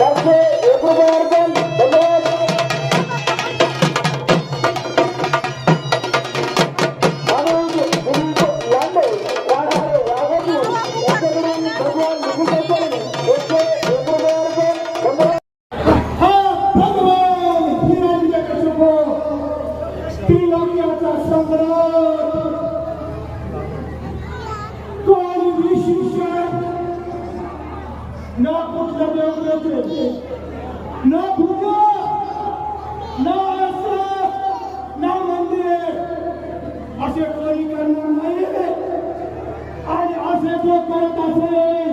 যাতে এ প্রকার ना कुठलं देवतेचे ना पूजा ना अस्त्र ना मंदिरे असे कोणी करणार नाही आणि असे जो करत असेल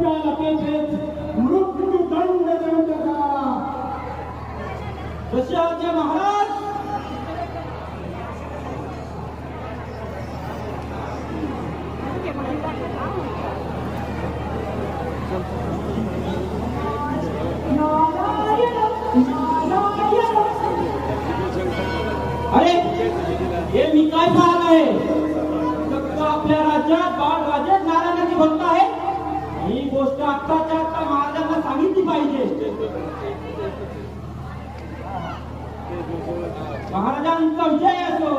त्याला तेथेच मृत्यूदंड देऊन टाका दशरथचे महाराज पाहिजे महाराजांचा विजय असो.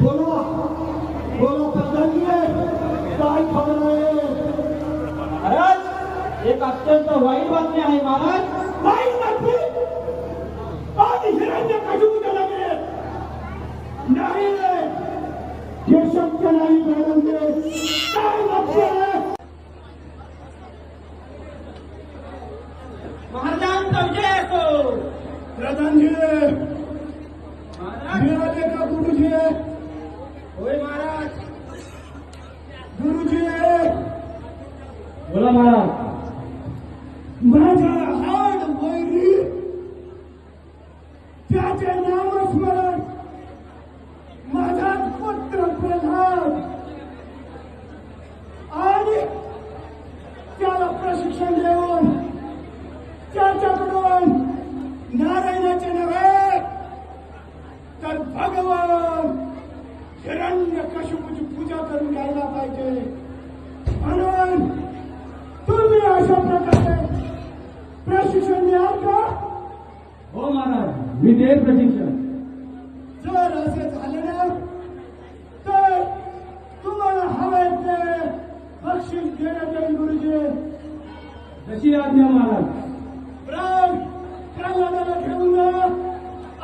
बोलो बोलो प्रधानजी काय खबर महाराज एक अत्यंत वाईट बातमी आहे महाराज. वाईट बातमी? आणि हिरण्य कशुपूच्या लगे नाही. हे शक्य नाही प्रधानजी काय लक्ष आहे महाराजांचा विजय असो प्रधानजी मिळाले का गुरुजी होय महाराज गुरुजी बोला महाराज माझा हाड वैरी त्याचे नामस्मरण माझा पुत्र प्रल्हाद आणि त्याला प्रशिक्षण देऊन त्याच्याकडून नारायणाचे नव्हे तर भगवान हिरण्य कशिपूची पूजा करून घ्यायला पाहिजे म्हणून तुम्ही अशा प्रकारे प्रशिक्षण द्याल का हो महाराज मी देत प्रशिक्षण जर असे झाले ना तर तुम्हाला हवे ते बक्षीस देण्यात येईल गुरुजी जशी आज्ञा महाराज प्राण प्रल्हादाला घेऊन जा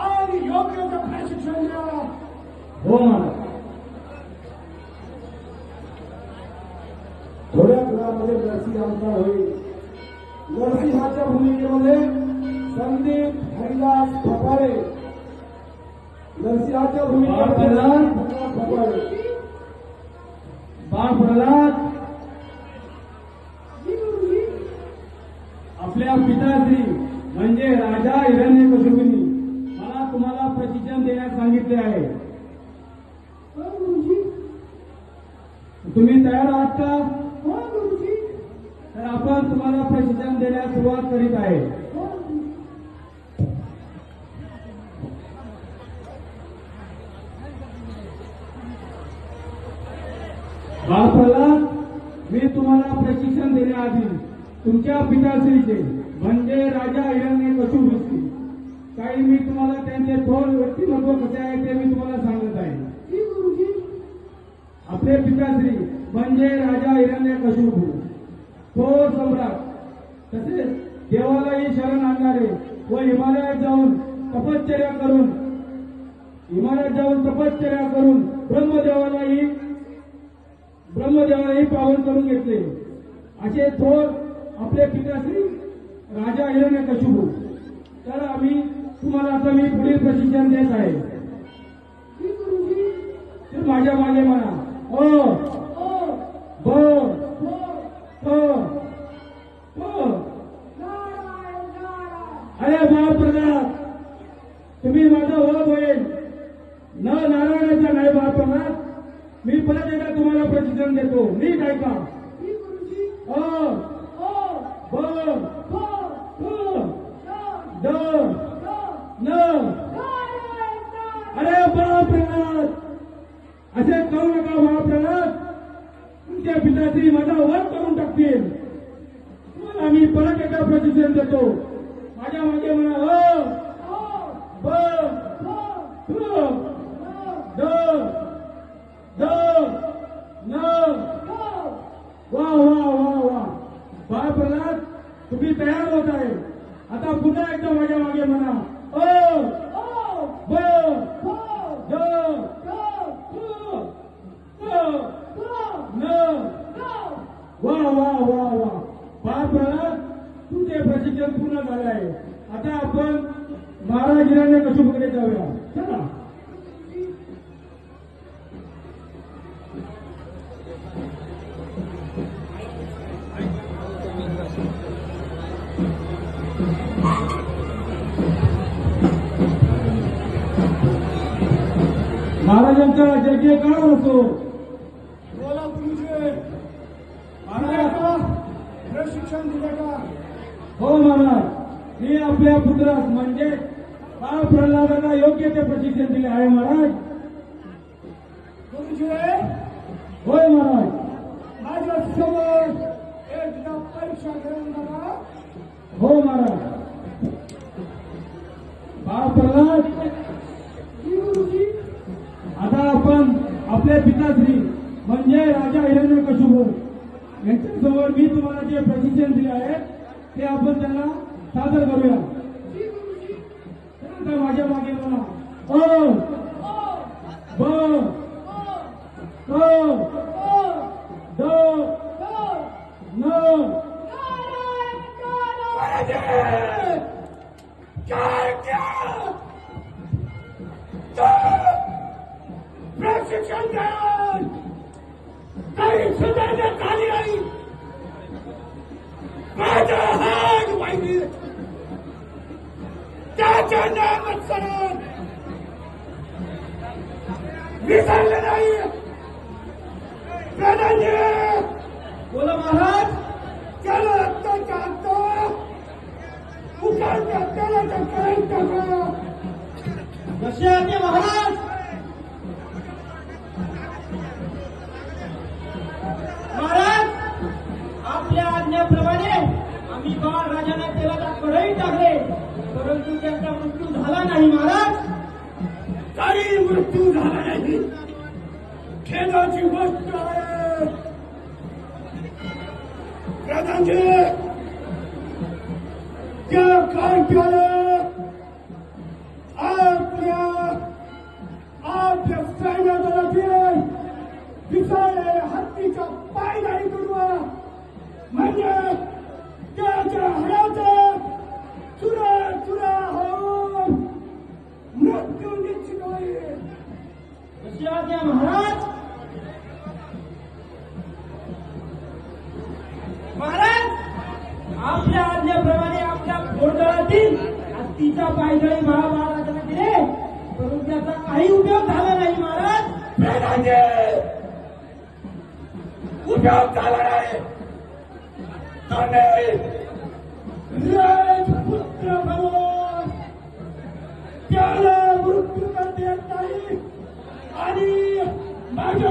आणि योग्य ते प्रशिक्षण द्या हो महाराज थोड्या काळामध्ये नरसिंहांचा होईल नरसिंहाच्या भूमिकेमध्ये संदीप हरिदास फपारे नरसिंहाच्या भूमिकेमध्ये बाळ फपारे बाळ प्रल्हाद आपल्या पिताश्री म्हणजे राजा हिरण्य कशुबींनी मला तुम्हाला प्रशिक्षण देण्यास सांगितले आहे. हो गुरुजी तुम्ही तयार आहात का? हो गुरुजी तर आपण तुम्हाला प्रशिक्षण देण्यास सुरुवात करीत आहे. मी तुम्हाला प्रशिक्षण देण्याआधी तुमच्या पिताश्रीचे म्हणजे राजा हिरण्य कशुभूषी काही मी तुम्हाला त्यांचे थोर व्यक्तिमत्व कसे आहे ते मी तुम्हाला सांगत आहे. आपले पिताश्री म्हणजे राजा हिरण्य कशुभू थोर सम्राट. तसेच देवालाही शरण आणणारे व हिमालयात जाऊन तपश्चर्या करून हिमालयात जाऊन तपश्चर्या करून ब्रह्मदेवालाही ब्रह्मदेवालाही पावन करून घेतले. असे थोर आपले पिताश्री राजा हिरण्य कशुभू तर आम्ही तुम्हाला आता मी पुढील प्रशिक्षण देत आहे. तर माझ्या मागे म्हणा ओ ओ ब हो क प नारायण नारायण अरे महाप्रसाद तुम्ही माझा ओळख होईल न नारायणाचा नाही महाप्रसाद मी परत एकदा तुम्हाला प्रशिक्षण देतो नीट ऐका जी गुरुजी अ ओ ब हो क द ड द न अरे महाप्रसाद असे करू नका महाप्रसाद तुमच्या पिताश्री माझा वर करून टाकतील. तुम्हाला मी परत एका प्रशिक्षण देतो. माझ्या मागे म्हणा अ ब. द. द. न. वा वा वा वा. बाळ प्रल्हाद तुम्ही तयार होत आहे. आता पुन्हा एकदा माझ्या मागे म्हणा. 二 महाराजांचा जय जयकार असो. बोला गुरुजी महाराज प्रशिक्षण दिले का? हो महाराज मी आपल्या पुत्रास म्हणजे बाळ प्रल्हादाला योग्य ते प्रशिक्षण दिले आहे महाराज. गुरुजी होय महाराज. माझ्यासमोर एकदा परीक्षा घेऊन बघा हो महाराज. बाळ प्रल्हाद गुरुजी आता आपण आपले पिताश्री म्हणजे राजा हिरण्य कशुभू यांच्यासमोर मी तुम्हाला जे प्रशिक्षण दिले आहे ते आपण त्यांना सादर करूया. माझ्या मागे म्हणा अ ब! क! द न! प्रशिक्षण द्या काही सुधारण्यात आली नाही माझा हात वाहिली त्याच्या नामात सरण विसरले नाही प्रधानजी बोला महाराज त्याला आत्ताच्या आत्ता उकाळत्या तेलाचा करंट टाका जसे आज्ञा महाराज महाराज आपल्या आज्ञेप्रमाणे आम्ही बाळ राजाने तेलाचा कढई टाकले परंतु त्यांचा मृत्यू झाला नाही महाराज. काही मृत्यू झाला नाही. खेदाची गोष्ट आहे. प्रधानजी त्या काय आपल्या आपल्या सैन्य दलाचे दिसाळे हत्तीचा पायदारी करू म्हणजे त्याच्या हडाचा चुरा चुरा होऊन मृत्यू निश्चित होईल जशी आज्ञा महाराज महाराज आपल्या आज्ञेप्रमाणे आपल्या घोडदळातील हत्तीचा पायदळी महाराजांना दिले परंतु त्याचा काही उपयोग झाला नाही महाराज प्रधानजी उपयोग झाला नाही आणि राजपुत्र म्हणून त्याला मृत्यू करता येत नाही. आणि माझ्या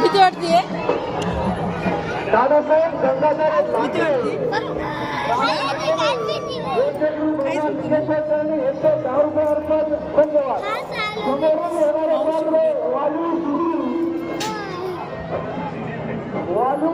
किती वाटते दादासाहेब गंगाधर लांडे एकशे दहा रुपये अर्पण धन्यवाद समोरून येणारे वालू वालू